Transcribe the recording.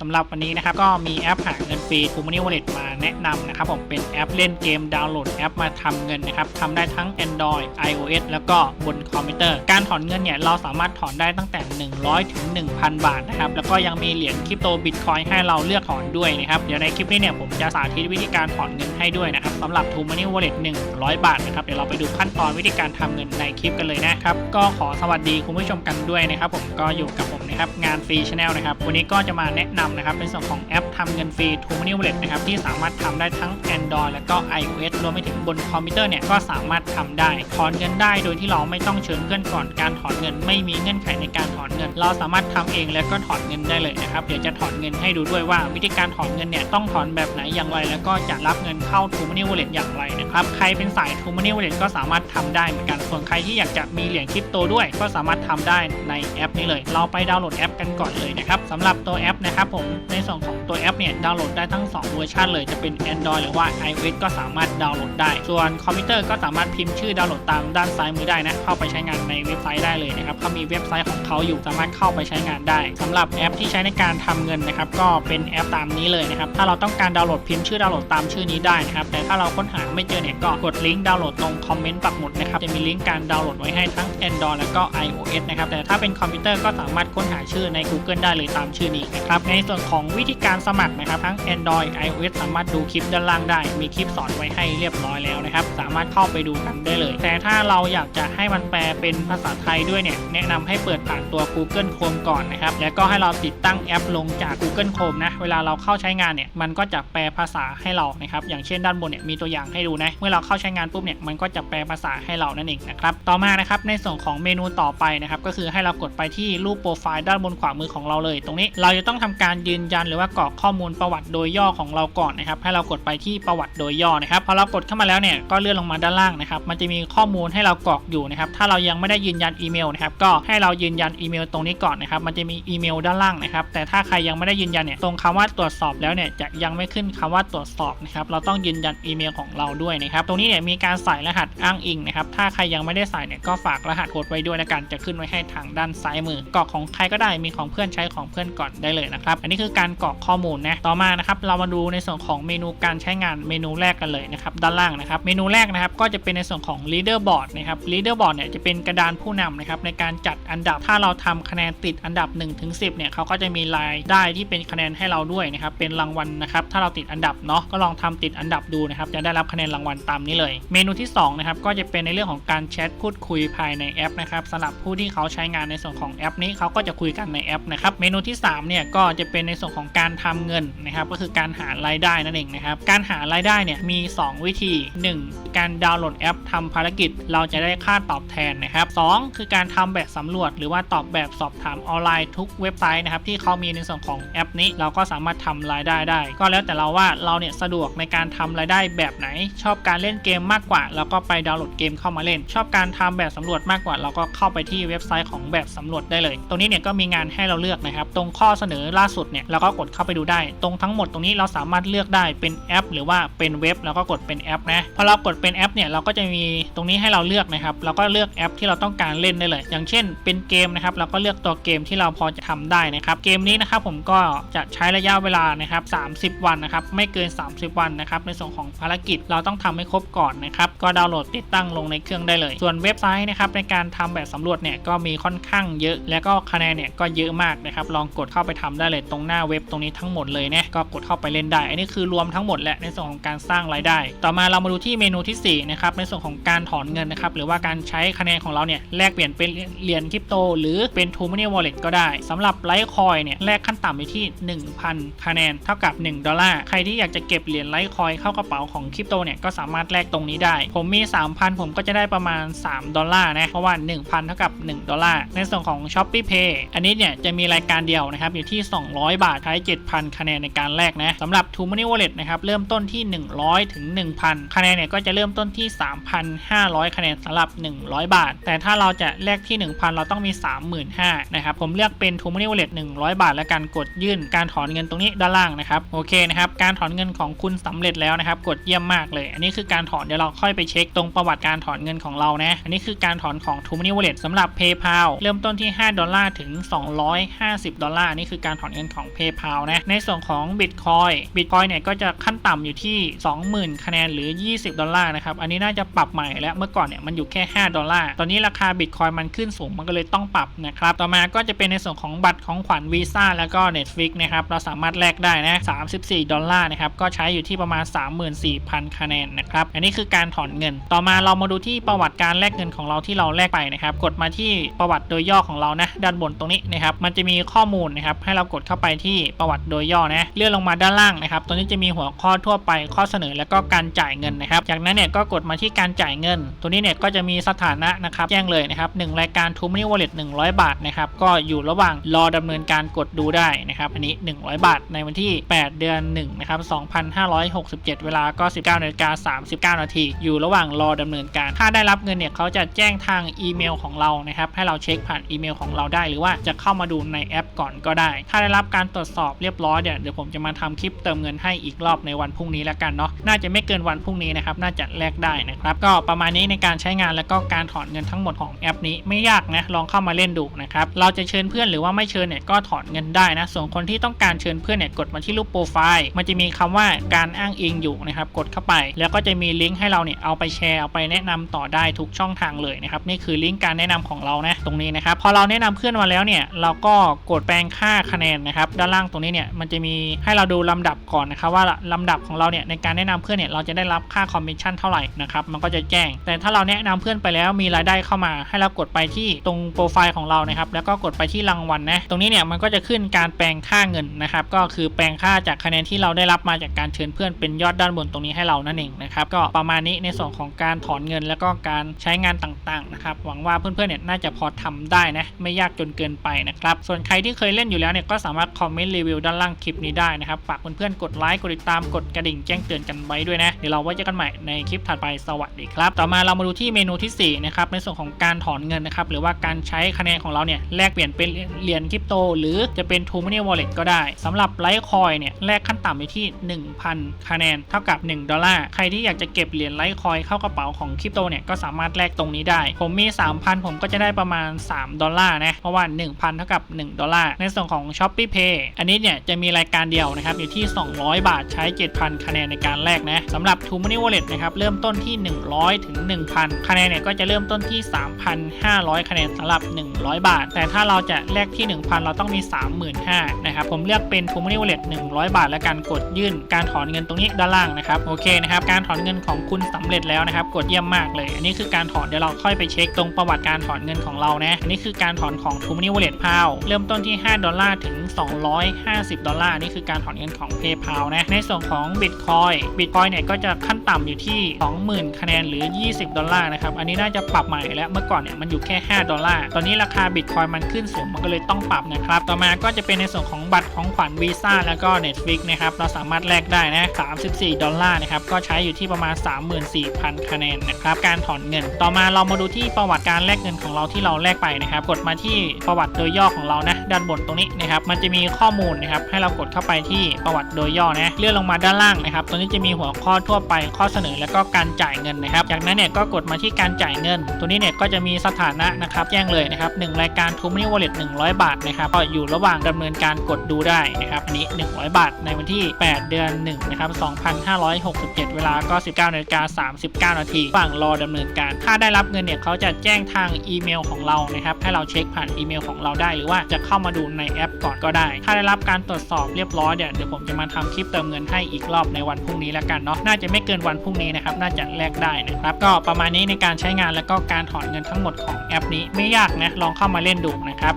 สำหรับวันนี้นะครับก็มีแอปหาเงินฟรี t ูม Money Wallet มาแนะนำนะครับผมเป็นแอปเล่นเกมดาวน์โหลดแอปมาทำเงินนะครับทำได้ทั้ง Android iOS แล้วก็บนคอมพิวเตอร์ การถอนเงินเนี่ยเราสามารถถอนได้ตั้งแต่ 100 ถึง 1,000 บาทนะครับแล้วก็ยังมีเหรียญคริปโตบิตคอยให้เราเลือกถอนด้วยนะครับเดี๋ยวในคลิปนี้เนี่ยผมจะสาธิตวิธีการถอนเงินให้ด้วยนะครับสำหรับ t ูม Money Wallet 100 บาทนะครับเดี๋ยวเราไปดูขั้นตอนวิธีการทำเงินในคลิปกันเลยนะครับก็ขอสวัสดีคุณผู้ชมกันด้วยนะครับผมก็อยู่กับผ นะครับงานฟรีชาแนลนะครับวันนี้ก็จะมาแนะนำนะครับในส่วนของแอปทำเงินฟรี t ูม Money Wallet นะครับที่สามารถทำได้ทั้ง Android แล้วก็ iOS รวมไปถึงบนคอมพิวเตอร์เนี่ยก็สามารถทำได้ถอนเงินได้โดยที่เราไม่ต้องเชิญเพื่อนก่อนการถอนเงิน ไม่มีเงื่อนไขในการถอนเงิน เราสามารถทำเองแล้วก็ถอนเงินได้เลยนะครับเดี๋ยวจะถอนเงินให้ดูด้วยว่า วิธีการถอนเงินเนี่ยต้องถอนแบบไหนอย่างไร แล้วก็จะรับเงินเข้า t ูม Money Wallet อย่างไรนะครับใครเป็นสาย t ูม Money Wallet ก็สามารถทำได้เหมือนกันส่วนใครที่อยากจะมีเหรียญคริปโตด้วย ก็สามารถทำได้ในแอปนี้เลย เราไปดาวน์โหลดแอปกันก่อนเลยนะครับสำหรับตัวแอปนะครับผมในส่วนของตัวแอปเนี่ยดาวน์โหลดได้ทั้ง 2 เวอร์ชันเลยจะเป็น Android หรือว่า iOS ก็สามารถดาวน์โหลดได้ ส่วนคอมพิวเตอร์ก็สามารถพิมพ์ชื่อดาวน์โหลดตามด้านซ้ายมือได้นะเข้าไปใช้งานในเว็บไซต์ได้เลยนะครับเขามีเว็บไซต์ของเขาอยู่สามารถเข้าไปใช้งานได้สำหรับแอปที่ใช้ในการทำเงินนะครับก็เป็นแอปตามนี้เลยนะครับถ้าเราต้องการดาวน์โหลดพิมพ์ชื่อดาวน์โหลดตามชื่อนี้ได้นะครับแต่ถ้าเราค้นหาไม่เจอเนี่ยก็กดลิงก์ดาวน์โหลดตรงคอมเมนต์ปักหมุดนะครับจะมีลิงก์การดาวน์โหลดไว้ให้ทั้ง Android แล้วก็ iOS นะครับแต่ถ้าเป็นคอมพิวเตอร์ก็สามารถค้นหาชื่อใน Google ได้เลยตามชื่อนี้นะครับ ในส่วนของวิธีการสมัครนะครับ ทั้ง Android iOS สามารถดูคลิปด้านล่างได้ มีคลิปสอนไว้ให้เรียบร้อยแล้วนะครับ สามารถเข้าไปดูกันได้เลย แต่ถ้าเราอยากจะให้มันแปลเป็นภาษาไทยด้วยเนี่ย แนะนำให้เปิดผ่านตัว Google Chrome ก่อนนะครับ แล้วก็ให้เราติดตั้งแอปลงจาก Google Chrome นะ เวลาเราเข้าใช้งานเนี่ย มันก็จะแปลภาษาให้เรานะครับ อย่างเช่นด้านบนเนี่ยมีตัวอย่างให้ดูนะ เมื่อเราเข้าใช้งานปุ๊บเนี่ย มันก็จะแปลภาษาให้เรานั่นเองนะครับ ต่อมานะครับ ในส่วนของเมนูต่อไปนะครับ ก็คือให้เรากดไปที่รูปโปรไฟล์ด้านบนขวามือของเราเลย ตรงนี้เราจะต้องทำการยืนยันหรือว่ากรอกข้อมูลประวัติโดยย่อของเราก่อนนะครับ ให้เรากดไปที่ประวัติโดยย่อนะครับพอเรากดเข้ามาแล้วเนี่ยก็เลื่อนลงมาด้านล่างนะครับ มันจะมีข้อมูลให้เรากรอกอยู่นะครับ ถ้าเรายังไม่ได้ยืนยันอีเมลนะครับ ก็ให้เรายืนยันอีเมลตรงนี้ก่อนนะครับ มันจะมีอีเมลด้านล่างนะครับ แต่ถ้าใครยังไม่ได้ยืนยันเนี่ย ตรงคำว่าตรวจสอบแล้วเนี่ยจะยังไม่ขึ้นคำว่าตรวจสอบนะครับ เราต้องยืนยันอีเมลของเราด้วยนะครับ ตรงนี้เนี่ยมีการใส่รหัสอ้างอิงนะครับ ถ้าใครยังไม่ได้ใส่เนี่ยก็ฝากรหัสโค้ดไว้ด้วยนะกันจะขึ้นไว้ให้ทางด้านซ้ายมือกรอกของใครก็ได้มีของเพื่อนใช้ของเพื่อนก่อนได้เลยนะครับอันนี้คือการกรอกข้อมูลนะต่อมานะครับเรามาดูในส่วนของเมนูการใช้งานเมนูแรกกันเลยนะครับด้านล่างนะครับเมนูแรกนะครับก็จะเป็นในส่วนของ leaderboard นะครับ leaderboard เนี่ยจะเป็นกระดานผู้นำนะครับในการจัดอันดับถ้าเราทำคะแนนติดอันดับ1ถึง10เนี่ยเขาก็จะมีรายได้ที่เป็นคะแนนให้เราด้วยนะครับเป็นรางวัลนะครับถ้าเราติดอันดับเนาะก็ลองทำติดอันดับดูนะครับจะได้รับคะแนนรางวัลตามนี้เลย เมนูที่2นะครับก็จะเป็นในเรื่องของการแชทพูดคุยภายในแอปนะครับสำหรับผู้ที่เขาใช้งานในส่วนของแอปนี้เขาก็จะคุยกันในแอปนะครับเมนูที่3เนี่ยก็จะเป็นในส่วนของการทำเงินนะครับก็คือการหารายได้นั่นเองนะครับการหารายได้เนี่ยมี 2 วิธี 1 การดาวน์โหลดแอปทำภารกิจ เราจะได้ค่าตอบแทนนะครับ2คือการทำแบบสำรวจ หรือว่าตอบแบบสอบถามออนไลน์ทุกเว็บไซต์นะครับที่เขามีในส่วนของแอปนี้เราก็สามารถทำรายได้ได้ ก็แล้วแต่เราว่าเราเนี่ยสะดวกในการทำรายได้แบบไหน ชอบการเล่นเกมมากกว่าเราก็ไปดาวน์โหลดเกมเข้ามาเล่น ชอบการทำแบบสำรวจมากกว่า เราก็เข้าไปที่เว็บไซต์ของแบบสำรวจได้เลย ตรงนี้เนี่ยก็มีงานให้เราเลือกนะครับ ตรงข้อเสนอล่าสุดเนี่ยเราก็กดเข้าไปดูได้ ตรงทั้งหมดตรงนี้เราสามารถเลือกได้เป็นแอป หรือว่าเป็นเว็บเราก็กดเป็นแอปนะพอเรากดเป็นแอปเนี่ยเราก็จะมีตรงนี้ให้เราเลือกนะครับเราก็เลือกแอปที่เราต้องการเล่นได้เลย อย่างเช่น เป็นเกมนะครับเราก็เลือกตัวเกมที่เราพอจะทำได้นะครับเกมนี้นะครับผมก็จะใช้ระยะเวลานะครับ30 วันนะครับไม่เกิน 30 วันนะครับในส่วนของภารกิจเราต้องทำให้ครบก่อนนะครับก็ดาวน์โหลดติดตั้งลงในเครื่องได้เลย ส่วนเว็บไซต์นะครับในการทำแบบสำรวจเนี่ยก็มีค่อนข้างเยอะ แล้วก็คะแนนเนี่ยก็เยอะมากนะครับลองกดเข้าไปทำได้เลยตรงหน้าเว็บตรงนี้ทั้งหมดเลยเนี่ยก็กดเข้าไปเล่นได้ อันนี้คือรวมทั้งหมดแหละในส่วนของการสร้างรายได้ ต่อมาเรามาดูที่เมนูที่4นะครับในส่วนของการถอนเงินนะครับหรือว่าการใช้คะแนนของเราเนี่ยแลกเปลี่ยนเป็นเหรียญคริปโต หรือเป็น t ูม Money Wallet ก็ได้สำหรับไลท์คอยเนี่ยแลกขั้นต่ำไปที่ 1,000 คะแนนเท่ากับ 1 ดอลลาร์ใครที่อยากจะเก็บเหรียญไลท์คอยเข้ากระเป๋าของคริปโตเนี่ยก็สามารถแลกตรงนี้ได้ ผมมี 3,000 ผมก็จะได้ประมาณ 3 ดอลลาร์นะเพราะว่า 1,000 เท่ากับ 1 ดอลลาร์ในส่วนของ s h o p e e Pay อันนี้เนี่ยจะมีรายการเดียวนะครับอยู่ที่ 200 บาทใช้ 7,000 คะแนนในการแลกนะสำหรับ t ูม Money Wallet นะครับเริ่มต้นที่ 100 ถึง 1,000 คะแนนเนี่ยก็จะเริ่มต้นที่ 3,500 คะแนนสำหรับ 100 บาท แต่ถ้าเราจะแลกที่ 1,000 เราต้องมี 35,000นะครับผมเลือกเป็น t ูม Money Wallet 100 บาท และการกดยื่นการถอนเงินตรงนี้ด้านล่างนะครับโอเคนะครับการถอนเงินของคุณสำเร็จแล้วนะครับกดเยี่ยมมากเลย อันนี้คือการถอนเดี๋ยวเราค่อยไปเช็คตรงประวัติการถอนเงินของเรานะอันนี้คือการถอนของ t ูม Money Wallet สำหรับ PayPal เริ่มต้นที่ 5 ดอลลาร์ถึง250 ดอลลาร์นี่คือการถอนเงินของ PayPal นะ ในส่วนของ Bitcoin Bitcoin เนี่ยก็จะขั้นต่ำอยู่ที่ 20,000 คะแนนหรือ 20 ดอลลาร์นะครับ อันนี้น่าจะปรับใหม่แล้ว เมื่อก่อนเนี่ยมันอยู่แค่ 5 ดอลลาร์ ตอนนี้ราคา Bitcoin มันขึ้นสูง มันก็เลยต้องปรับนะครับ ต่อมาก็จะเป็นในส่วนของบัตรของขวัญ Visa แล้วก็ Netflix นะครับ เราสามารถแลกได้นะ 34 ดอลลาร์นะครับ ก็ใช้อยู่ที่ประมาณ 34,000 คะแนนนะครับ อันนี้คือการถอนเงิน ต่อมาเรามาดูที่ประวัติการแลกเงินของเราที่เราแลกไปนะครับ กดมาที่ประวัติโดยย่อของเรานะ ด้านบนตรงนี้นะครับมันจะมีข้อมูลนะครับให้เรากดเข้าไปที่ประวัติโดยย่อนะเลื่อนลงมาด้านล่างนะครับตรงนี้จะมีหัวข้อทั่วไปข้อเสนอแล้วก็การจ่ายเงินนะครับ จากนั้นเนี่ยก็กดมาที่การจ่ายเงิน ตัวนี้เนี่ยก็จะมีสถานะนะครับแจ้งเลยนะครับหนึ่งรายการ t ูมินิวอลเล็ต100 บาทนะครับก็อยู่ระหว่างรอดำเนินการกดดูได้นะครับอันนี้ 100 บาทในวันที่ 8 เดือน1นะครับ2567 เวลาก็ 19นาฬิกา39 นาทีอยู่ระหว่างรอดำเนินการ ถ้าได้รับเงินเนี่ยเขาจะแจ้งทางอีเมลของเรานะครับให้เราเช็คผ่านอีเมลของเราได้หรือว่าจะเข้ามาดูในแอปก่อนก็ได้ ถ้าได้รับการตรวจสอบเรียบร้อยเดี๋ยวเดี๋ยวผมจะมาทำคลิปเติมเงินให้อีกรอบในวันพรุ่งนี้แล้วกันเนาะน่าจะไม่เกินวันพรุ่งนี้นะครับน่าจะแลกได้นะครับก็ประมาณนี้ในการใช้งานแล้วก็การถอนเงินทั้งหมดของแอปนี้ไม่ยากนะลองเข้ามาเล่นดูนะครับเราจะเชิญเพื่อนหรือว่าไม่เชิญเนี่ยก็ถอนเงินได้นะส่วนคนที่ต้องการเชิญเพื่อนเนี่ยกดมาที่รูปโปรไฟล์มันจะมีคำว่าการอ้างอิงอยู่นะครับกดเข้าไป แล้วก็จะมีลิงก์ให้เราเนี่ยเอาไปแชร์เอาไปแนะนำต่อได้ทุกช่องทางเลยนะครับนี่คือลิงก์การแนะนำของเรานะตรงนี้นะครับพอเราแนะนำเพื่อนมาแล้วเนี่ยเราก็กดแปลงค่าคะแนนนะครับ ด้านล่างตรงนี้เนี่ยมันจะมีให้เราดูลำดับก่อนนะครับ ว่าลำดับของเราเนี่ยในการแนะนำเพื่อนเนี่ยเราจะได้รับค่าคอมมิชชั่นเท่าไหร่นะครับมันก็จะแจ้ง แต่ถ้าเราแนะนำเพื่อนไปแล้วมีรายได้เข้ามา ให้เรากดไปที่ตรงโปรไฟล์ของเรานะครับแล้วก็กดไปที่รางวัลนะตรงนี้เนี่ยมันก็จะขึ้นการแปลงค่าเงินนะครับก็คือแปลงค่าจากคะแนนที่เราได้รับมาจากการเชิญเพื่อนเป็นยอดด้านบนตรงนี้ให้เรานั่นเองนะครับก็ประมาณนี้ในส่วนของการถอนเงิน แล้วก็การใช้งานต่างๆนะครับหวังว่าเพื่อนๆเนี่ยน่าจะพอทำได้นะไม่ยากจนเกินไปนะครับ ส่วนใครที่เคยเล่นอยู่แล้วเนี่ยก็สามารถคอมเมนต์รีวิวด้านล่างคลิปนี้ได้นะครับ ฝากเพื่อนๆกดไลค์กดติดตามกดกระดิ่งแจ้งเตือนกันไว้ด้วยนะ เดี๋ยวเราไว้เจอกันใหม่ในคลิปถัดไปสวัสดีครับ ต่อมาเรามาดูที่เมนูที่4นะครับในส่วนของการถอนเงินนะครับหรือว่าการใช้คะแนนของเราเนี่ยแลกเปลี่ยนเป็นเหรียญคริปโต หรือจะเป็น t ูมินิวอลเล็ตก็ได้สำหรับไลท์คอยเนี่ยแลกขั้นต่ำอยู่ที่ 1,000 คะแนนเท่ากับ 1 ดอลลาร์ใครที่อยากจะเก็บเหรียญไลท์คอยเข้ากระเป๋าของคริปโตเนี่ยก็สามารถแลกตรงนี้ได้ ผมมี 3,000 ผมก็จะได้ประมาณ 3 ดอลลาร์นะเพราะว่า1,000 เท่ากับ 1 ดอลลาร์ ในส่วนของ s h o p e e Pay อันนี้เนี่ยจะมีรายการเดียวนะครับอยู่ที่ 200 บาทใช้ 7,000 คะแนนในการแลกนะสำหรับ t ูมินิวอลเล็ตนะครับเริ่มต้นที่ 100 ถึง 1,000 คะแนนเนี่ยก็จะเริ่มต้นที่ 3,500 คะแนนสำหรับ 100 บาท แต่ถ้าเราจะแลกที่ 1,000 เราต้องมี 35,000นะครับผมเลือกเป็น t ูมินิวอลเล็ต100 บาท และการกดยื่นการถอนเงินตรงนี้ด้านล่างนะครับโอเคนะครับการถอนเงินของคุณสำเร็จแล้วนะครับกดเยี่ยมมากเลย อันนี้คือการถอนเดี๋ยวเราค่อยไปเช็คตรงประวัติการถอนเงินของเรานะอันนี้คือการถอนของ t ูมินิวอลเล็ตพาวเริ่มต้นที่ 5 ดอลลาร์ถึง 250 ดอลลาร์นี่คือการถอนเงินของ PayPal นะ ในส่วนของ Bitcoin Bitcoin เนี่ยก็จะขั้นต่ำอยู่ที่ 20,000 คะแนนหรือ 20 ดอลลาร์นะครับ อันนี้น่าจะปรับใหม่แล้ว เมื่อก่อนเนี่ยมันอยู่แค่ 5 ดอลลาร์ ตอนนี้ราคา Bitcoin มันขึ้นสูง มันก็เลยต้องปรับนะครับ ต่อมาก็จะเป็นในส่วนของบัตรของขวัญ Visa แล้วก็ Netflix นะครับ เราสามารถแลกได้นะ 34 ดอลลาร์นะครับ ก็ใช้อยู่ที่ประมาณ 34,000 คะแนนนะครับ การถอนเงิน ต่อมาเรามาดูที่ประวัติการแลกเงินของเราที่เราแลกไปนะครับ กดมาที่ประวัติโดยย่อของเรานะด้านบนตรงนี้นะครับมันจะมีข้อมูลนะครับให้เรากดเข้าไปที่ประวัติโดยย่อนะเลื่อนลงมาด้านล่างนะครับตรงนี้จะมีหัวข้อทั่วไปข้อเสนอ แล้วก็การจ่ายเงินนะครับ จากนั้นเนี่ยก็กดมาที่การจ่ายเงิน ตัวนี้เนี่ยก็จะมีสถานะนะครับแจ้งเลยนะครับหนึ่งรายการ t ูมินิวอลเล็ต100บาทนะครับก็อยู่ระหว่างดำเนินการกดดูได้นะครับอันนี้ 100 บาท ในวันที่ 8 เดือน1นะครับ2567 เวลาก็ 19นาฬิกา39 นาทีระหว่างรอดำเนินการ ถ้าได้รับเงินเนี่ยเขาจะแจ้งทางอีเมลของเรานะครับให้เราเช็คผ่านอีเมลของเราได้ หรือว่าจะเข้ามาดูในแอปก่อนก็ได้ ถ้าได้รับการตรวจสอบเรียบร้อยเดี๋ยวเดี๋ยวผมจะมาทำคลิปเติมเงินให้อีกรอบในวันพรุ่งนี้แล้วกันเนาะน่าจะไม่เกินวันพรุ่งนี้นะครับน่าจะแลกได้นะครับก็ประมาณนี้ในการใช้งานแล้วก็การถอนเงินทั้งหมดของแอปนี้ไม่ยากนะลองเข้ามาเล่นดูนะครับ